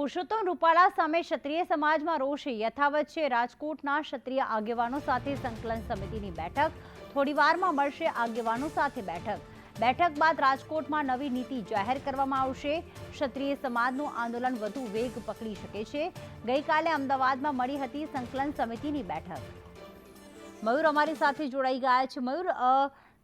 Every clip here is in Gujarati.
પુરુષોત્તમ રૂપાલા સામે ક્ષત્રિય સમાજમાં રોષ યથાવત છે. રાજકોટના ક્ષત્રિય આગેવાનો સાથે સંકલન સમિતિની બેઠક. થોડી વારમાં મળશે આગેવાનો સાથે બેઠક. બેઠક બાદ રાજકોટમાં નવી નીતિ જાહેર કરવામાં આવશે. ક્ષત્રિય સમાજનું આંદોલન વધુ વેગ પકડી શકે છે. ગઈકાલે અમદાવાદમાં મળી હતી સંકલન સમિતિની બેઠક. મયુર અમારી સાથે જોડાઈ ગયા છે. મયુર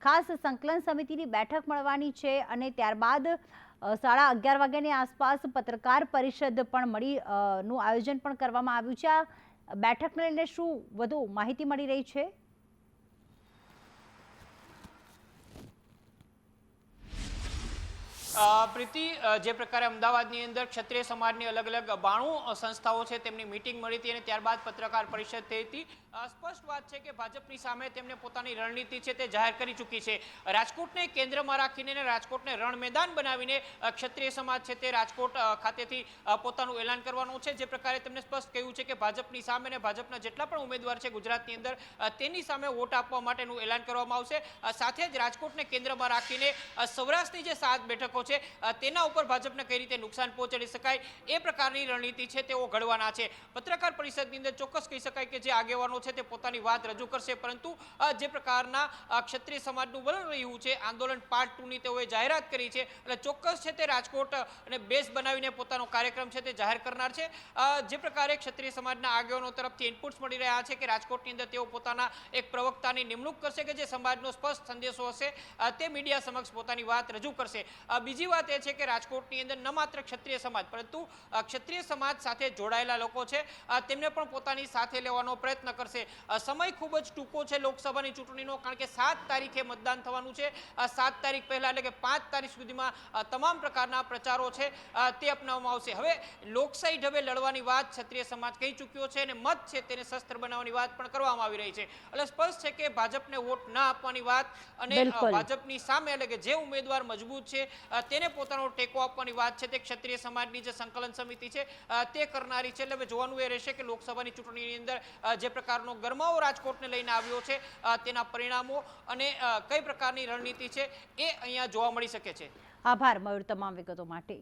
ખાસ સંકલન સમિતિની બેઠક મળવાની છે અને ત્યારબાદ સાડા અગિયાર વાગ્યાની આસપાસ પત્રકાર પરિષદ પણ મળી નું આયોજન પણ કરવામાં આવ્યું છે. આ બેઠકને લઈને શું વધુ માહિતી મળી રહી છે? પ્રીતિ જે પ્રકારે અમદાવાદની અંદર ક્ષત્રિય સમાજની અલગ અલગ બાણું સંસ્થાઓ છે, તેમની મિટિંગ મળી હતી અને ત્યારબાદ પત્રકાર પરિષદ થઈ હતી. સ્પષ્ટ વાત છે કે ભાજપની સામે તેમને પોતાની રણનીતિ છે તે જાહેર કરી ચૂકી છે. રાજકોટને કેન્દ્રમાં રાખીને અને રાજકોટને રણ મેદાન બનાવીને ક્ષત્રિય સમાજ છે તે રાજકોટ ખાતેથી પોતાનું એલાન કરવાનું છે. જે પ્રકારે તેમને સ્પષ્ટ કહ્યું છે કે ભાજપની સામે અને ભાજપના જેટલા પણ ઉમેદવાર છે ગુજરાતની અંદર તેની સામે વોટ આપવા માટેનું એલાન કરવામાં આવશે. સાથે જ રાજકોટને કેન્દ્રમાં રાખીને સૌરાષ્ટ્રની જે સાત બેઠકો છે. તેના ઉપર ભાજપને કઈ રીતે નુકસાન પહોંચાડી શકાય એ પ્રકારની રણનીતિ છે તેઓ ઘડવાના છે. પત્રકાર પરિષદની અંદર ચોક્કસ કહી શકાય કે જે આગેવાનો છે તે પોતાની વાત રજૂ કરશે પરંતુ જે પ્રકારના ક્ષત્રિય સમાજનું વલણ રહ્યું છે આંદોલન પાર્ટ ટુની તેઓએ જાહેરાત કરી છે એટલે ચોક્કસ છે તે રાજકોટ અને બેઝ બનાવીને પોતાનો કાર્યક્રમ છે તે જાહેર કરનાર છે. જે પ્રકારે ક્ષત્રિય સમાજના આગેવાનો તરફથી ઇનપુટ્સ મળી રહ્યા છે કે રાજકોટની અંદર તેઓ પોતાના એક પ્રવક્તાની નિમણૂક કરશે કે જે સમાજનો સ્પષ્ટ સંદેશો હશે તે મીડિયા સમક્ષ પોતાની વાત રજૂ કરશે. અ, બીજી વાત એ છે કે રાજકોટની અંદર ન માત્ર ક્ષત્રિય સમાજ પરંતુ ક્ષત્રિય સમાજ સાથે જોડાયેલા લોકો છે. તેમને પણ પોતાની સાથે લેવાનો પ્રયત્ન કરશે. સમય ખૂબ જ ટૂંકો છે લોકસભાની ચૂંટણીનો કારણ કે સાત તારીખે મતદાન થવાનું છે. સાત તારીખ પહેલાં એટલે કે પાંચ તારીખ સુધીમાં તમામ પ્રકારના પ્રચારો છે તે અપનાવવામાં આવશે. હવે લોકશાહી ઢબે લડવાની વાત ક્ષત્રિય સમાજ કહી ચૂક્યો છે અને મત છે તેને શસ્ત્ર બનાવવાની વાત પણ કરવામાં આવી રહી છે. એટલે સ્પષ્ટ છે કે ભાજપને વોટ ના આપવાની વાત અને ભાજપની સામે એટલે કે જે ઉમેદવાર મજબૂત છે તેને પોતાનો ટેકો આપવાની વાત છે. તે ક્ષત્રિય સમાજની જે સંકલન સમિતિ છે તે કરનારી છે. એટલે જોવાનું એ રહેશે કે લોકસભાની ચૂંટણીની અંદર જે પ્રકારનો ગરમાવો રાજકોટને લઈને આવ્યો છે તેના પરિણામો અને કઈ પ્રકારની રણનીતિ છે એ અહીંયા જોવા મળી શકે છે. આભાર, મયુર, તમામ વિગતો માટે.